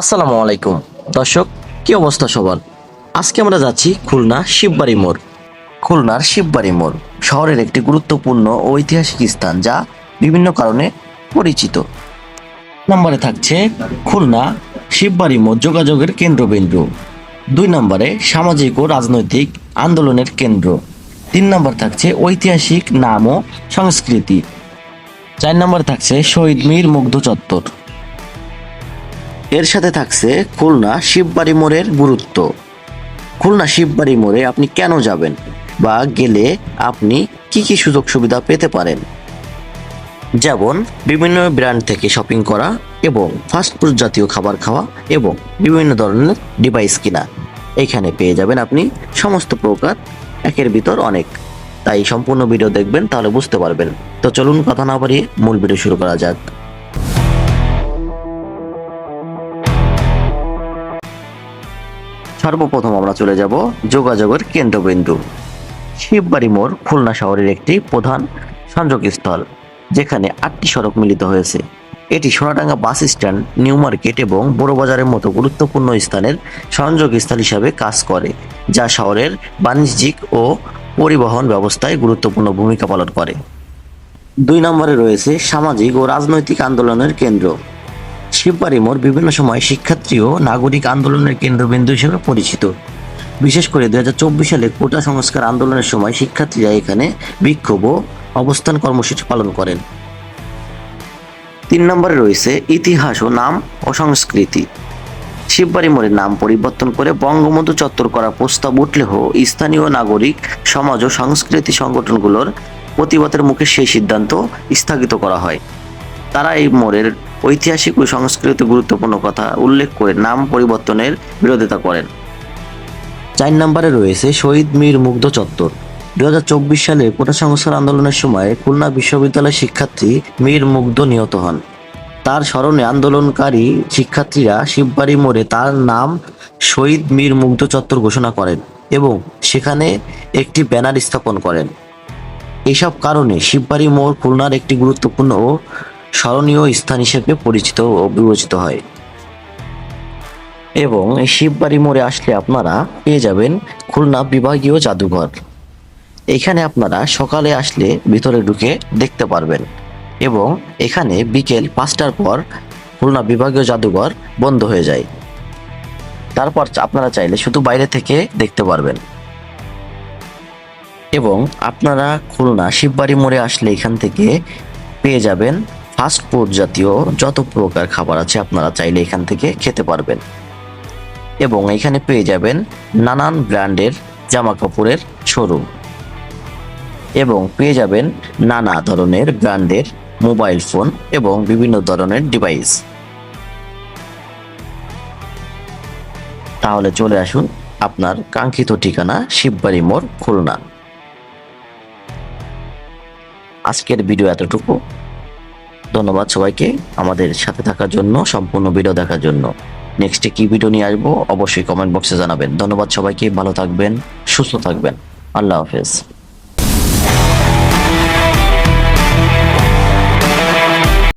আসসালামু আলাইকুম। দর্শক, কি অবস্থা সবার? আজকে আমরা যাচ্ছি খুলনা শিববাড়ি মোড়। খুলনার শিববাড়ি মোড় শহরের একটি গুরুত্বপূর্ণ ঐতিহাসিক স্থান যা বিভিন্ন কারণে পরিচিত। নম্বরে থাকছে খুলনা শিববাড়ি মোড় যোগাযোগের কেন্দ্রবিন্দু। দুই নম্বরে সামাজিক ও রাজনৈতিক আন্দোলনের কেন্দ্র। তিন নম্বর থাকছে ঐতিহাসিক নাম ও সংস্কৃতি। চার নম্বরে থাকছে শহীদ মীর মুগ্ধ চত্বর। এর সাথে থাকছে খুলনা শিববাড়ি মোড়ের গুরুত্ব। খুলনা শিববাড়ি মোড়ে আপনি কেন যাবেন? বা গেলে আপনি কি কি সুযোগ সুবিধা পেতে পারেন? যেমন বিভিন্ন ব্র্যান্ড থেকে শপিং করা এবং ফাস্টফুড জাতীয় খাবার খাওয়া এবং বিভিন্ন ধরনের ডিভাইস কিনা। এখানে পেয়ে যাবেন আপনি সমস্ত প্রকার, একের ভিতর অনেক। তাই সম্পূর্ণ ভিডিও দেখবেন, তাহলে বুঝতে পারবেন। তো চলুন কথা না বাড়িয়ে মূল ভিডিও শুরু করা যাক। সর্বপ্রথম আমরা চলে যাব যোগাযোগের কেন্দ্রবিন্দু। শিববাড়ি মোড় খুলনা শহরের একটি প্রধান সংযোগস্থল, যেখানে আটটি সড়ক মিলিত হয়েছে। এটি Sonadanga bus stand, new market এবং বড় বাজারের মতো গুরুত্বপূর্ণ স্থানের সংযোগ স্থল হিসাবে কাজ করে, যা শহরের বাণিজ্যিক ও পরিবহন ব্যবস্থায় গুরুত্বপূর্ণ ভূমিকা পালন করে। দুই নম্বরে রয়েছে সামাজিক ও রাজনৈতিক আন্দোলনের কেন্দ্র। শিববাড়ি মোড় বিভিন্ন সময় শিক্ষার্থী ও নাগরিক আন্দোলনের কেন্দ্রবিন্দু হিসেবে পরিচিত। বিশেষ করে দুই সালে কোটা সংস্কার আন্দোলনের সময় শিক্ষার্থীরা এখানে বিক্ষোভ ও অবস্থান কর্মসূচি পালন করেন। তিন নম্বরে রয়েছে ইতিহাস ও নাম ও সংস্কৃতি। শিববাড়ি মোড়ের নাম পরিবর্তন করে বঙ্গবন্ধু চত্বর করার প্রস্তাব উঠলেও স্থানীয় নাগরিক, সমাজ ও সংস্কৃতি সংগঠনগুলোর প্রতিবাদের মুখে সেই সিদ্ধান্ত স্থগিত করা হয়। তারা এই মোড়ের ঐতিহাসিক ও সংস্কৃতি গুরুত্বপূর্ণ কথা উল্লেখ করে নাম পরিবর্তনের বিরোধিতা করেন। চার নম্বরে রয়েছে শহীদ মীর মুগ্ধ চত্বর। দু সালে কোটা সংস্কার আন্দোলনের সময় খুলনা বিশ্ববিদ্যালয়ের শিক্ষার্থী মীর মুগ্ধ নিহত হন। তার স্মরণে আন্দোলনকারী শিক্ষার্থীরা শিববাড়ি মোড়ে তার নাম শহীদ মীর মুগ্ধ চত্বর ঘোষণা করেন এবং সেখানে একটি ব্যানার স্থাপন করেন। এসব কারণে শিববাড়ি মোড় খুলনার একটি গুরুত্বপূর্ণ ও স্মরণীয় স্থান হিসেবে পরিচিত ও বিবেচিত হয়। এবং শিববাড়ি মোড়ে আসলে আপনারা পেয়ে যাবেন খুলনা বিভাগীয় জাদুঘর। এখানে আপনারা সকালে আসলে ভিতরে ঢুকে দেখতে পারবেন। এবং এখানে বিকেল পাঁচটার পর খুলনা বিভাগীয় জাদুঘর বন্ধ হয়ে যায়। তারপর আপনারা চাইলে শুধু বাইরে থেকে দেখতে পারবেন। এবং আপনারা খুলনা শিববাড়ি মোড়ে আসলে এখান থেকে পেয়ে যাবেন ফাস্ট ফুড জাতীয় যত প্রকার খাবার আছে আপনারা চাইলে এখান থেকে খেতে পারবেন। এবং এখানে পেয়ে যাবেন নানান ব্র্যান্ডের জামা কাপড়ের শোরুম। এবং পেয়ে যাবেন নানা ধরনের ব্র্যান্ডের মোবাইল ফোন এবং বিভিন্ন ধরনের ডিভাইস। তাহলে চলে আসুন আপনার কাঙ্ক্ষিত ঠিকানা শিববাড়ি মোড় খুলনা। আজকের ভিডিও এতটুকু। ধন্যবাদ সবাইকে আমাদের সাথে থাকার জন্য, সম্পূর্ণ ভিডিও দেখার জন্য। নেক্সটে কি ভিডিও নিয়ে আসব? অবশ্যই কমেন্ট বক্সে জানাবেন। ধন্যবাদ সবাইকে, ভালো থাকবেন, সুস্থ থাকবেন। আল্লাহ হাফেজ।